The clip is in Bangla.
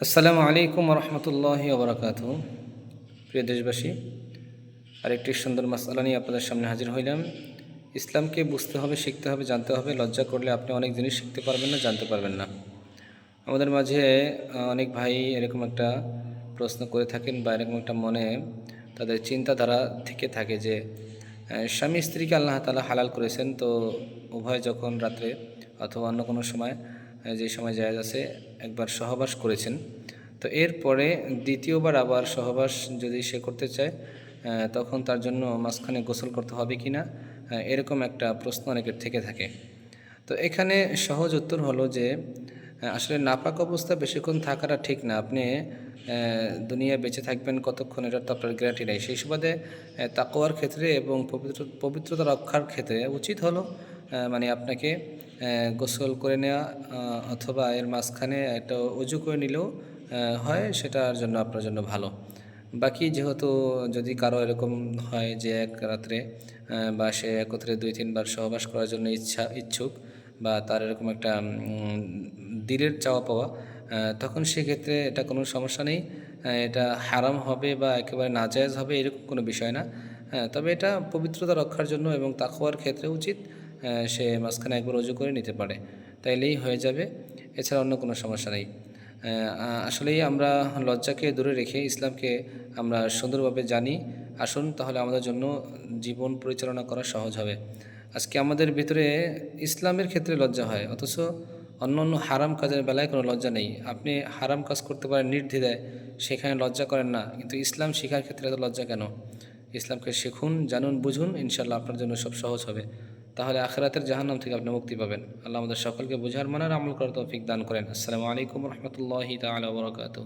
আসসালামু আলাইকুম রহমতুল্লাহ ওবরাকাত প্রিয় দেশবাসী, আরেকটি সুন্দর মাসালা নিয়ে আপনাদের সামনে হাজির হইলাম। ইসলামকে বুঝতে হবে, শিখতে হবে, জানতে হবে, লজ্জা করলে আপনি অনেক জিনিস শিখতে পারবেন না, জানতে পারবেন না। আমাদের মাঝে অনেক ভাই এরকম একটা প্রশ্ন করে থাকেন বা এরকম একটা মনে তাদের চিন্তাধারা থেকে থাকে যে স্বামী স্ত্রীকে আল্লাহ তালা হালাল করেছেন, তো উভয় যখন রাত্রে অথবা অন্য কোনো সময় যে সময় জায়গা আছে একবার সহবাস করেছেন। তো এরপরে দ্বিতীয়বার আবার সহবাস যদি সে করতে চায় তখন তার জন্য মাঝখানে গোসল করতে হবে কি না এরকম একটা প্রশ্ন অনেকের থেকে থাকে। তো এখানে সহজ উত্তর হলো যে আসলে নাপাক অবস্থা বেশিক্ষণ থাকাটা ঠিক না। আপনি দুনিয়া বেঁচে থাকবেন কতক্ষণ এটা তো আপনার গ্যারান্টি নেই। সেই সুবাদে আহ, তাকওয়ার ক্ষেত্রে এবং পবিত্র পবিত্রতা রক্ষার ক্ষেত্রে উচিত হলো মানে আপনাকে গোসল করে নেওয়া অথবা এর মাঝখানে একটা উজু করে নিলেও হয় সেটার জন্য আপনার জন্য ভালো। বাকি যেহেতু যদি কারও এরকম হয় যে এক রাত্রে বা সে একত্রে দুই তিনবার সহবাস করার জন্য ইচ্ছা, ইচ্ছুক, বা তার এরকম একটা দিলের চাওয়া পাওয়া তখন সেক্ষেত্রে এটা কোনো সমস্যা নেই। এটা হারাম হবে বা একেবারে নাজায়জ হবে এরকম কোনো বিষয় না। হ্যাঁ তবে এটা পবিত্রতা রক্ষার জন্য এবং তাকওয়ার ক্ষেত্রে উচিত। সে মাঝখানে একবার অজু করে নিতে পারে। তাইলেই হয়ে যাবে, এছাড়া অন্য কোনো সমস্যা নেই। আসলেই আমরা লজ্জাকে দূরে রেখে ইসলামকে আমরা সুন্দরভাবে জানি। আসুন তাহলে আমাদের জন্য জীবন পরিচালনা করা সহজ হবে। আজকে আমাদের ভিতরে ইসলামের ক্ষেত্রে লজ্জা হয়, অথচ অন্য অন্য হারাম কাজের বেলায় কোনো লজ্জা নেই। আপনি হারাম কাজ করতে পারেন নির্দ্বিধায়, সেখানে লজ্জা করেন না। কিন্তু ইসলাম শেখার ক্ষেত্রে এত লজ্জা কেন? ইসলামকে শিখুন, জানুন, বুঝুন ইনশাল্লাহ আপনার জন্য সব সহজ হবে। তাহলে আখেরাতের জাহান্নাম থেকে আপনি মুক্তি পাবেন। আল্লাহ আমাদের সকলকে বোঝার, মানার, আমল করার তৌফিক দান করেন। আসসালামু আলাইকুম রহমতুল্লাহি তালা বরকাত